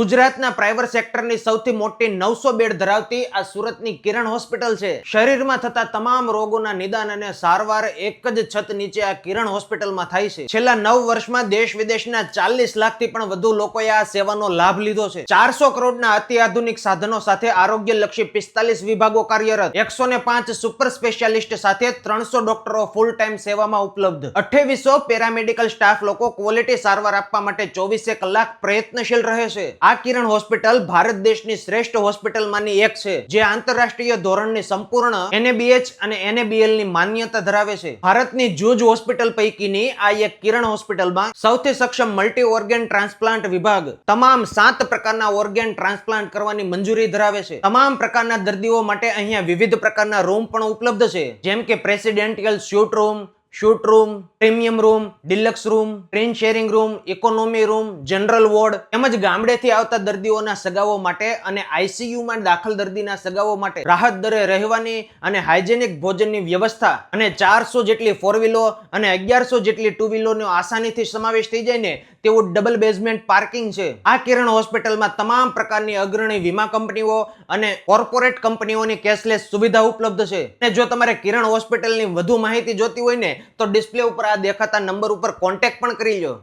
ગુજરાતના પ્રાઇવેટ સેક્ટરની સૌથી મોટી નવસો બેડ ધરાવતી આ સુરતની કિરણ હોસ્પિટલ છે. શરીરમાં થતા તમામ રોગોના નિદાન અને સારવાર એક જ છત નીચે આ કિરણ હોસ્પિટલમાં થાય છે. છેલ્લા નવ વર્ષમાં દેશ વિદેશના ચાલીસ લાખથી પણ વધુ લોકોએ આ સેવાનો લાભ લીધો છે. ચારસો કરોડના અત્યાધુનિક સાધનો સાથે આરોગ્યલક્ષી પિસ્તાલીસ વિભાગો કાર્યરત. એકસો ને પાંચ સુપર સ્પેશિયાલિસ્ટ સાથે ત્રણસો ડોક્ટરો ફૂલ ટાઈમ સેવામાં ઉપલબ્ધ. અઠ્ઠાવીસો પેરામેડિકલ સ્ટાફ લોકો ક્વોલિટી સારવાર આપવા માટે ચોવીસે કલાક પ્રયત્નશીલ રહે છે. આ કિરણ હોસ્પિટલ ભારત દેશની શ્રેષ્ઠ હોસ્પિટલમાંની એક છે, જે આંતરરાષ્ટ્રીય ધોરણની સંપૂર્ણ એનએબીએચ અને એનએબીએલની માન્યતા ધરાવે છે. ભારતની જૂજ હોસ્પિટલ પૈકીની આ એક કિરણ હોસ્પિટલમાં સૌથી સક્ષમ મલ્ટી ઓર્ગેન ટ્રાન્સપ્લાન્ટ વિભાગ તમામ સાત પ્રકારના ઓર્ગેન ટ્રાન્સપ્લાન્ટ કરવાની મંજૂરી ધરાવે છે. તમામ પ્રકારના દર્દીઓ માટે અહીંયા વિવિધ પ્રકારના રૂમ પણ ઉપલબ્ધ છે, જેમ કે presidential suite room suite room premium room deluxe room twin sharing room economy room general ward તેમજ ગામડેથી આવતા દર્દીઓના સગાઓ માટે અને આઈસીયુમાં દાખલ દર્દીના સગાઓ માટે રાહત દરે રહેવાની અને હાઇજેનિક ભોજનની વ્યવસ્થા અને ચારસો જેટલી ફોર વ્હીલો અને અગિયારસો જેટલી ટુ વ્હીલોનો આસાનીથી સમાવેશ થઈ જાય ને તેવું ડબલ બેઝમેન્ટ પાર્કિંગ છે. આ કિરણ હોસ્પિટલમાં તમામ પ્રકારની અગ્રણી વીમા કંપનીઓ અને કોર્પોરેટ કંપનીઓની કેશલેસ સુવિધા ઉપલબ્ધ છે. અને જો તમારે કિરણ હોસ્પિટલની વધુ માહિતી જોતી હોય ને તો ડિસ્પ્લે ઉપર આ દેખાતા નંબર ઉપર કોન્ટેક્ટ પણ કરી લો